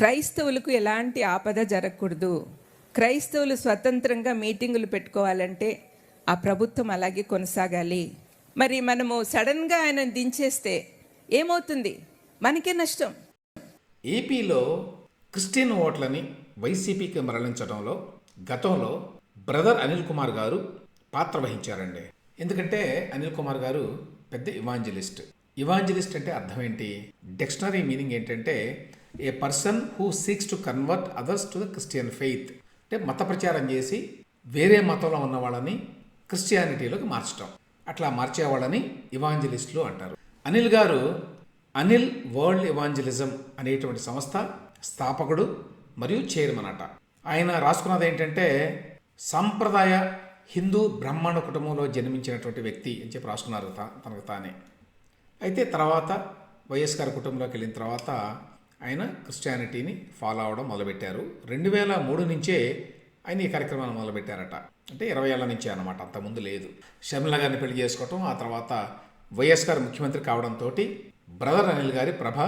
క్రైస్తవులకు ఎలాంటి ఆపద జరగకూడదు. క్రైస్తవులు స్వతంత్రంగా మీటింగులు పెట్టుకోవాలంటే ఆ ప్రభుత్వం అలాగే కొనసాగాలి. మరి మనము సడన్గా ఆయన దించేస్తే ఏమవుతుంది? మనకే నష్టం. ఏపీలో క్రిస్టియన్ ఓట్లని వైసీపీకి మరలించడంలో గతంలో బ్రదర్ అనిల్ కుమార్ గారు పాత్ర వహించారండి. ఎందుకంటే అనిల్ కుమార్ గారు పెద్ద ఇవాంజలిస్ట్. ఇవాంజలిస్ట్ అంటే అర్థం ఏంటి? డిక్షనరీ మీనింగ్ ఏంటంటే a person who seeks to convert others to the Christian faith అంటే మత ప్రచారం చేసి వేరే మతంలో ఉన్న వాళ్ళని క్రిస్టియానిటీలోకి మార్చడం అట్లా మార్చేవాళ్ళని ఇవాంజలిస్టులు అంటారు. అనిల్ గారు అనిల్ వరల్డ్ ఇవాంజలిజం అనేటువంటి సంస్థ స్థాపకుడు మరియు చైర్మన్ అట. ఆయన రాసుకున్నది ఏంటంటే సాంప్రదాయ హిందూ బ్రాహ్మణ కుటుంబంలో జన్మించినటువంటి వ్యక్తి అని చెప్పి రాసుకున్నారు తనకు తానే. అయితే తర్వాత వైఎస్ గారి కుటుంబంలోకి వెళ్ళిన తర్వాత ఆయన క్రిస్టియానిటీని ఫాలో అవడం మొదలుపెట్టారు. రెండు వేల మూడు నుంచే ఆయన ఈ కార్యక్రమాన్ని మొదలుపెట్టారట. అంటే ఇరవై ఏళ్ళ నుంచే అనమాట అంతకుముందు లేదు. షర్మిల గారిని పెళ్ళి చేసుకోవటం ఆ తర్వాత వైఎస్ గారు ముఖ్యమంత్రి కావడంతో బ్రదర్ అనిల్ గారి ప్రభ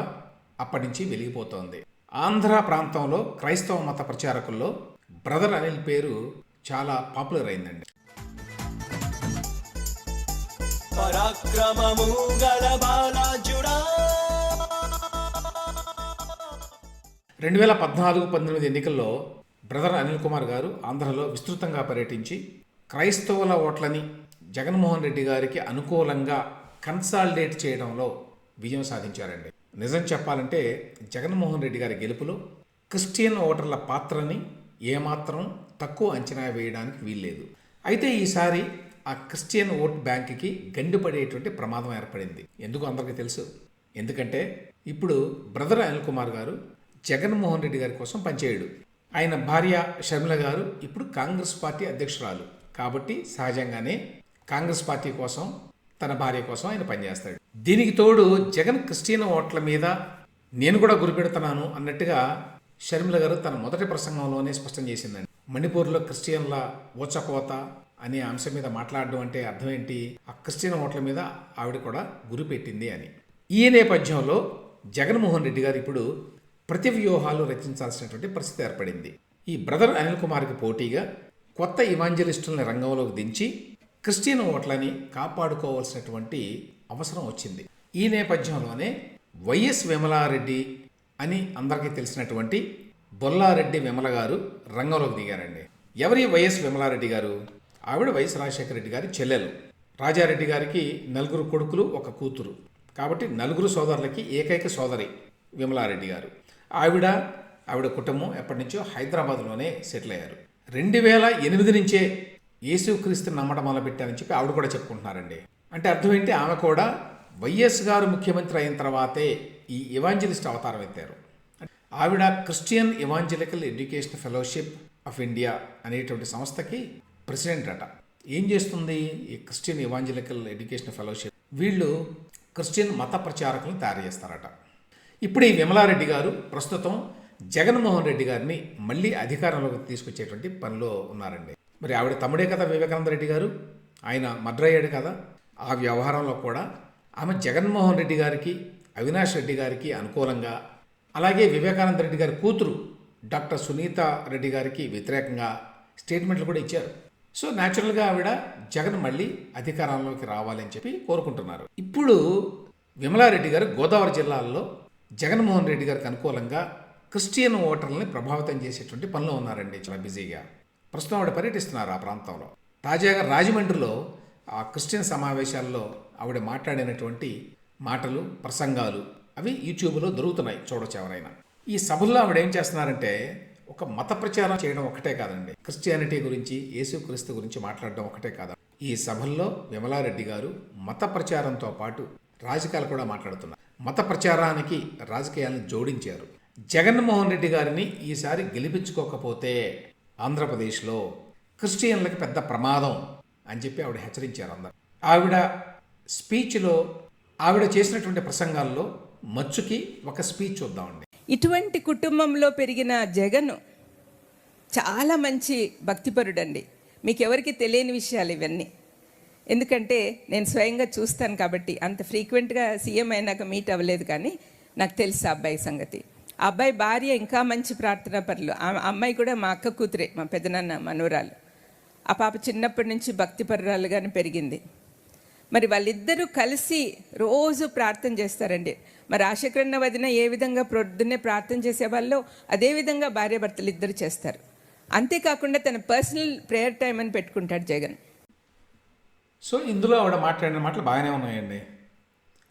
అప్పటి నుంచి వెలిగిపోతోంది. ఆంధ్ర ప్రాంతంలో క్రైస్తవ మత ప్రచారకుల్లో బ్రదర్ అనిల్ పేరు చాలా పాపులర్ అయిందండి. పరాక్రమము గల బాలాజుడా. రెండు వేల పద్నాలుగు పంతొమ్మిది ఎన్నికల్లో బ్రదర్ అనిల్ కుమార్ గారు ఆంధ్రలో విస్తృతంగా పర్యటించి క్రైస్తవుల ఓట్లని జగన్మోహన్ రెడ్డి గారికి అనుకూలంగా కన్సాలిడేట్ చేయడంలో విజయం సాధించారండి. నిజం చెప్పాలంటే జగన్మోహన్ రెడ్డి గారి గెలుపులో క్రిస్టియన్ ఓటర్ల పాత్రని ఏమాత్రం తక్కువ అంచనా వేయడానికి వీల్లేదు. అయితే ఈసారి ఆ క్రిస్టియన్ ఓట్ బ్యాంక్కి గండిపడేటువంటి ప్రమాదం ఏర్పడింది. ఎందుకు అందరికీ తెలుసు? ఎందుకంటే ఇప్పుడు బ్రదర్ అనిల్ కుమార్ గారు జగన్మోహన్ రెడ్డి గారి కోసం పనిచేయడు. ఆయన భార్య షర్మిల గారు ఇప్పుడు కాంగ్రెస్ పార్టీ అధ్యక్షురాలు. కాబట్టి సహజంగానే కాంగ్రెస్ పార్టీ కోసం తన భార్య కోసం ఆయన పనిచేస్తాడు. దీనికి తోడు జగన్ క్రిస్టియన్ ఓట్ల మీద నేను కూడా గురిపెడుతున్నాను అన్నట్టుగా షర్మిల గారు తన మొదటి ప్రసంగంలోనే స్పష్టం చేసిందండి. మణిపూర్లో క్రిస్టియన్ల ఊచకోత అనే అంశం మీద మాట్లాడడం అంటే అర్థం ఏంటి? ఆ క్రిస్టియన్ ఓట్ల మీద ఆవిడ కూడా గురి పెట్టింది అని. ఈ నేపథ్యంలో జగన్మోహన్ రెడ్డి గారు ఇప్పుడు ప్రతి వ్యూహాలు రచించాల్సినటువంటి పరిస్థితి ఏర్పడింది. ఈ బ్రదర్ అనిల్ కుమార్కి పోటీగా కొత్త ఇవాంజలిస్టుల్ని రంగంలోకి దించి క్రిస్టియన్ ఓట్లని కాపాడుకోవాల్సినటువంటి అవసరం వచ్చింది. ఈ నేపథ్యంలోనే వైఎస్ విమలారెడ్డి అని అందరికీ తెలిసినటువంటి బొల్లారెడ్డి విమల గారు రంగంలోకి దిగారండి. ఎవరి వైఎస్ విమలారెడ్డి గారు? ఆవిడ వైఎస్ రాజశేఖర రెడ్డి గారి చెల్లెలు. రాజారెడ్డి గారికి నలుగురు కొడుకులు ఒక కూతురు. కాబట్టి నలుగురు సోదరులకి ఏకైక సోదరి విమలారెడ్డి గారు. ఆవిడ ఆవిడ కుటుంబం ఎప్పటి నుంచో హైదరాబాద్లోనే సెటిల్ అయ్యారు. రెండు వేల ఎనిమిది నుంచే యేసుక్రీస్తుని నమ్మడం మొదలుపెట్టారని చెప్పి ఆవిడ కూడా చెప్పుకుంటున్నారండి. అంటే అర్థం ఏంటి? ఆమె కూడా వైఎస్ గారు ముఖ్యమంత్రి అయిన తర్వాతే ఈ ఇవాంజలిస్ట్ అవతారం ఎత్తారు. ఆవిడ Christian evangelical education fellowship of India అనేటువంటి సంస్థకి ప్రెసిడెంట్ అట. ఏం చేస్తుంది? ఈ క్రిస్టియన్ ఇవాంజలికల్ ఎడ్యుకేషన్ ఫెలోషిప్ వీళ్ళు క్రిస్టియన్ మత ప్రచారకులను తయారు చేస్తారట. ఇప్పుడు ఈ విమలారెడ్డి గారు ప్రస్తుతం జగన్మోహన్ రెడ్డి గారిని మళ్ళీ అధికారంలోకి తీసుకొచ్చేటువంటి పనిలో ఉన్నారండి. మరి ఆవిడ తమ్ముడే కదా వివేకానంద రెడ్డి గారు? ఆయన మద్రయ్యాడు కదా? ఆ వ్యవహారంలో కూడా ఆమె జగన్మోహన్ రెడ్డి గారికి అవినాష్ రెడ్డి గారికి అనుకూలంగా అలాగే వివేకానంద రెడ్డి గారి కూతురు డాక్టర్ సునీత రెడ్డి గారికి వ్యతిరేకంగా స్టేట్మెంట్లు కూడా ఇచ్చారు. సో న్యాచురల్గా ఆవిడ జగన్ మళ్ళీ అధికారంలోకి రావాలని చెప్పి కోరుకుంటున్నారు. ఇప్పుడు విమలారెడ్డి గారు గోదావరి జిల్లాల్లో జగన్మోహన్ రెడ్డి గారికి అనుకూలంగా క్రిస్టియన్ ఓటర్లని ప్రభావితం చేసేటువంటి పనిలో ఉన్నారండి. చాలా బిజీగా. ప్రస్తుతం ఆవిడ పర్యటిస్తున్నారు ఆ ప్రాంతంలో. తాజాగా రాజమండ్రిలో ఆ క్రిస్టియన్ సమావేశాల్లో ఆవిడ మాట్లాడినటువంటి మాటలు ప్రసంగాలు అవి యూట్యూబ్లో దొరుకుతున్నాయి చూడొచ్చు ఎవరైనా. ఈ సభల్లో ఆవిడ ఏం చేస్తున్నారంటే ఒక మత ప్రచారం చేయడం ఒకటే కాదండి. క్రిస్టియానిటీ గురించి యేసుక్రీస్తు గురించి మాట్లాడడం ఒకటే కాదు. ఈ సభల్లో విమలారెడ్డి గారు మత ప్రచారంతో పాటు రాజకీయాలు కూడా మాట్లాడుతున్నారు. మత ప్రచారానికి రాజకీయాలను జోడించారు. జగన్మోహన్ రెడ్డి గారిని ఈసారి గెలిపించుకోకపోతే ఆంధ్రప్రదేశ్లో క్రిస్టియన్లకి పెద్ద ప్రమాదం అని చెప్పి ఆవిడ హెచ్చరించారు అందరు. ఆవిడ స్పీచ్లో ఆవిడ చేసినటువంటి ప్రసంగాల్లో మచ్చుకి ఒక స్పీచ్ చూద్దామండి. ఇటువంటి కుటుంబంలో పెరిగిన జగన్ చాలా మంచి భక్తిపరుడండి. మీకు ఎవరికి తెలియని విషయాలు ఇవన్నీ. ఎందుకంటే నేను స్వయంగా చూస్తాను కాబట్టి అంత ఫ్రీక్వెంట్గా సీఎం అయినాక మీట్ అవ్వలేదు కానీ నాకు తెలుసు ఆ అబ్బాయి సంగతి. ఆ అబ్బాయి భార్య ఇంకా మంచి ప్రార్థనా పరులు. ఆ అమ్మాయి కూడా మా అక్క కూతురే మా పెదనాన్న మనోరాలు ఆ పాప చిన్నప్పటి నుంచి భక్తి పరురాలుగానే పెరిగింది. మరి వాళ్ళిద్దరూ కలిసి రోజు ప్రార్థన చేస్తారండి. మరి ఆశకరణ వదిన ఏ విధంగా ప్రొద్దున్నే ప్రార్థన చేసేవాళ్ళో అదే విధంగా భార్యాభర్తలు ఇద్దరు చేస్తారు. అంతేకాకుండా తన పర్సనల్ ప్రేయర్ టైం అని పెట్టుకుంటాడు జగన్. సో ఇందులో ఆవిడ మాట్లాడిన మాటలు బాగానే ఉన్నాయండి.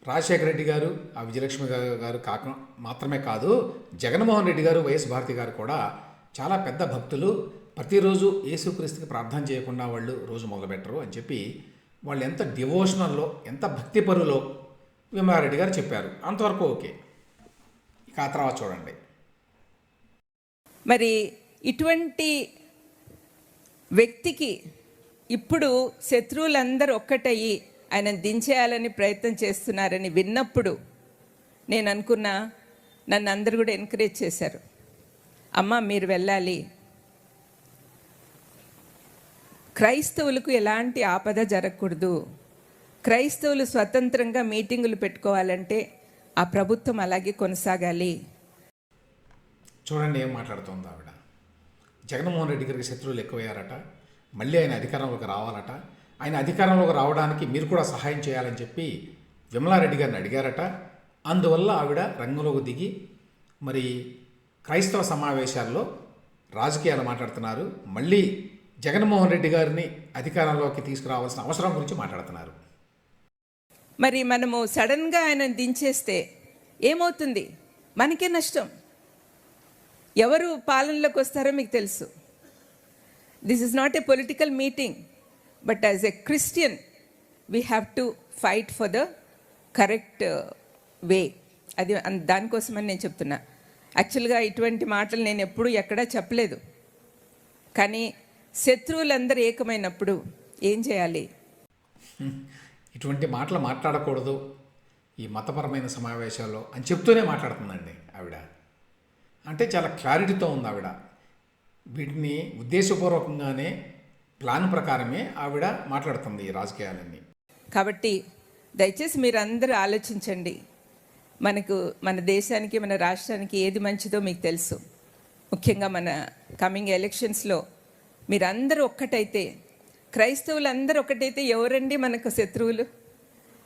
రాజశేఖర రెడ్డి గారు ఆ విజయలక్ష్మి గారు కాక మాత్రమే కాదు జగన్మోహన్ రెడ్డి గారు వైఎస్ భారతి గారు కూడా చాలా పెద్ద భక్తులు. ప్రతిరోజు యేసుక్రీస్తుకి ప్రార్థన చేయకుండా వాళ్ళు రోజు మొదలుపెట్టరు అని చెప్పి వాళ్ళు ఎంత డివోషనల్లో ఎంత భక్తిపరులో విమలారెడ్డి గారు చెప్పారు. అంతవరకు ఓకే. ఇక ఆ తర్వాత చూడండి. మరి ఇటువంటి వ్యక్తికి ఇప్పుడు శత్రువులందరూ ఒక్కటయ్యి ఆయన దించేయాలని ప్రయత్నం చేస్తున్నారని విన్నప్పుడు నేను అనుకున్నా నన్ను అందరు కూడా ఎంకరేజ్ చేశారు. అమ్మ మీరు వెళ్ళాలి. క్రైస్తవులకు ఎలాంటి ఆపద జరగకూడదు. క్రైస్తవులు స్వతంత్రంగా మీటింగులు పెట్టుకోవాలంటే ఆ ప్రభుత్వం అలాగే కొనసాగాలి. చూడండి ఏం మాట్లాడుతోంది ఆవిడ. జగన్మోహన్ రెడ్డి గారికి శత్రువులు ఎక్కువయ్యారట. మళ్ళీ ఆయన అధికారంలోకి రావాలట. ఆయన అధికారంలోకి రావడానికి మీరు కూడా సహాయం చేయాలని చెప్పి విమలారెడ్డి గారిని అడిగారట. అందువల్ల ఆవిడ రంగంలోకి దిగి మరి క్రైస్తవ సమావేశాల్లో రాజకీయాలు మాట్లాడుతున్నారు. మళ్ళీ జగన్మోహన్ రెడ్డి గారిని అధికారంలోకి తీసుకురావాల్సిన అవసరం గురించి మాట్లాడుతున్నారు. మరి మనము సడన్గా ఆయన దించేస్తే ఏమవుతుంది? మనకే నష్టం. ఎవరు పాలనలోకి వస్తారో మీకు తెలుసు. This is not a political meeting but as a Christian we have to fight for the correct way అది దానికోసమని నేను చెప్తున్నా. యాక్చువల్గా ఇటువంటి మాటలు నేను ఎప్పుడూ ఎక్కడా చెప్పలేదు. కానీ శత్రువులందరూ ఏకమైనప్పుడు ఏం చేయాలి? ఇటువంటి మాటలు మాట్లాడకూడదు ఈ మతపరమైన సమావేశాల్లో అని చెప్తూనే మాట్లాడుతుందండి ఆవిడ. అంటే చాలా క్లారిటీతో ఉంది ఆవిడ. వీటిని ఉద్దేశపూర్వకంగానే ప్లాన్ ప్రకారమే ఆవిడ మాట్లాడుతుంది ఈ రాజకీయాలన్నీ. కాబట్టి దయచేసి మీరందరూ ఆలోచించండి. మనకు మన దేశానికి మన రాష్ట్రానికి ఏది మంచిదో మీకు తెలుసు. ముఖ్యంగా మన కమింగ్ ఎలక్షన్స్లో మీరందరూ ఒక్కటైతే క్రైస్తవులు ఒకటైతే ఎవరండి మనకు శత్రువులు?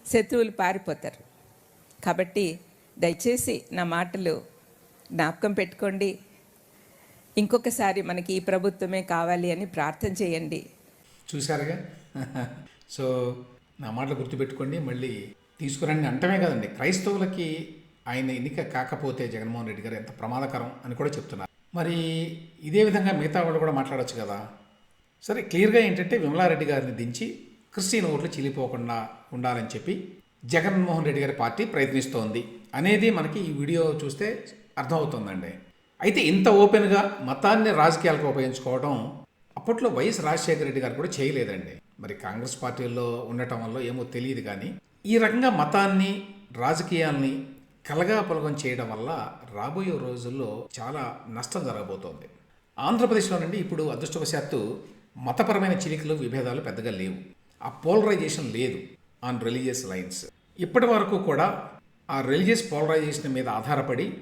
శత్రువులు పారిపోతారు. కాబట్టి దయచేసి నా మాటలు జ్ఞాపకం పెట్టుకోండి. ఇంకొకసారి మనకి ఈ ప్రభుత్వమే కావాలి అని ప్రార్థన చేయండి. చూశారుగా? సో నా మాటలు గుర్తుపెట్టుకోండి మళ్ళీ తీసుకురండి. అంటమే కదండి క్రైస్తవులకి ఆయన ఎన్నిక కాకపోతే జగన్మోహన్ రెడ్డి గారు ఎంత ప్రమాదకరం అని కూడా చెప్తున్నారు. మరి ఇదే విధంగా మిగతా వాళ్ళు కూడా మాట్లాడొచ్చు కదా? సరే క్లియర్గా ఏంటంటే విమలారెడ్డి గారిని దించి క్రిస్టియన్ ఓట్లు చీలిపోకుండా ఉండాలని చెప్పి జగన్మోహన్ రెడ్డి గారి పార్టీ ప్రయత్నిస్తోంది. అనేది మనకి ఈ వీడియో చూస్తే అర్థమవుతుందండి. అయితే ఇంత ఓపెన్గా మతాన్ని రాజకీయాలకు ఉపయోగించుకోవడం అప్పట్లో వైఎస్ రాజశేఖర రెడ్డి గారు కూడా చేయలేదండి. మరి కాంగ్రెస్ పార్టీలో ఉండటం వల్ల ఏమో తెలియదు కానీ ఈ రకంగా మతాన్ని రాజకీయాల్ని కలగా పలగం చేయడం వల్ల రాబోయే రోజుల్లో చాలా నష్టం జరగబోతోంది. ఆంధ్రప్రదేశ్లో నుండి ఇప్పుడు అదృష్టవశాత్తు మతపరమైన చిలికలు విభేదాలు పెద్దగా లేవు. ఆ పోలరైజేషన్ లేదు. On religious lines. ఇప్పటి వరకు కూడా ఆ రిలీజియస్ పోలరైజేషన్ మీద ఆధారపడి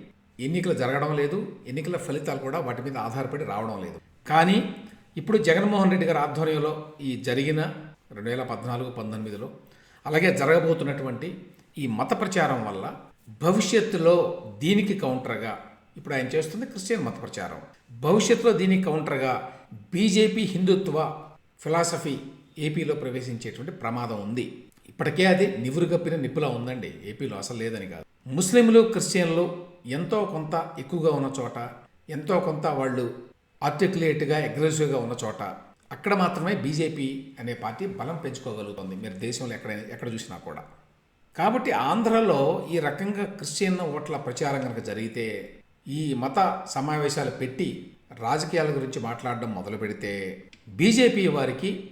ఎన్నికలు జరగడం లేదు ఎన్నికల ఫలితాలు కూడా వాటి మీద ఆధారపడి రావడం లేదు. కానీ ఇప్పుడు జగన్మోహన్ రెడ్డి గారి ఆధ్వర్యంలో ఈ జరిగిన రెండు వేల పద్నాలుగు పంతొమ్మిదిలో అలాగే జరగబోతున్నటువంటి ఈ మత ప్రచారం వల్ల భవిష్యత్తులో దీనికి కౌంటర్గా ఇప్పుడు ఆయన చేస్తుంది క్రిస్టియన్ మత ప్రచారం. భవిష్యత్తులో దీనికి కౌంటర్గా బీజేపీ హిందుత్వ ఫిలాసఫీ ఏపీలో ప్రవేశించేటువంటి ప్రమాదం ఉంది. ఇప్పటికే అది నివురుగప్పిన నిప్పులా ఉందండి. ఏపీలో అసలు లేదని కాదు. ముస్లింలు క్రిస్టియన్లు ఎంతో కొంత ఎక్కువగా ఉన్న చోట ఎంతో కొంత వాళ్ళు ఆర్టికులేట్గా అగ్రెసివ్గా ఉన్న చోట అక్కడ మాత్రమే బీజేపీ అనే పార్టీ బలం పెంచుకోగలుగుతుంది. మీరు దేశంలో ఎక్కడైనా ఎక్కడ చూసినా కూడా. కాబట్టి ఆంధ్రలో ఈ రకంగా క్రిస్టియన్ ఓట్ల ప్రచారం కనుక జరిగితే ఈ మత సమావేశాలు పెట్టి రాజకీయాల గురించి మాట్లాడడం మొదలు పెడితే బీజేపీ వారికి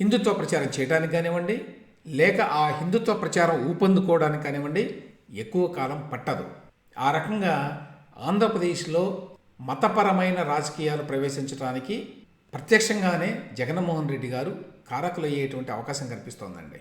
హిందుత్వ ప్రచారం చేయడానికి కానివ్వండి లేక ఆ హిందుత్వ ప్రచారం ఊపందుకోవడానికి కానివ్వండి ఎక్కువ కాలం పట్టదు. ఆ రకంగా ఆంధ్రప్రదేశ్లో మతపరమైన రాజకీయాలు ప్రవేశించడానికి ప్రత్యక్షంగానే జగన్మోహన్ రెడ్డి గారు కారకులయ్యేటువంటి అవకాశం కనిపిస్తోందండి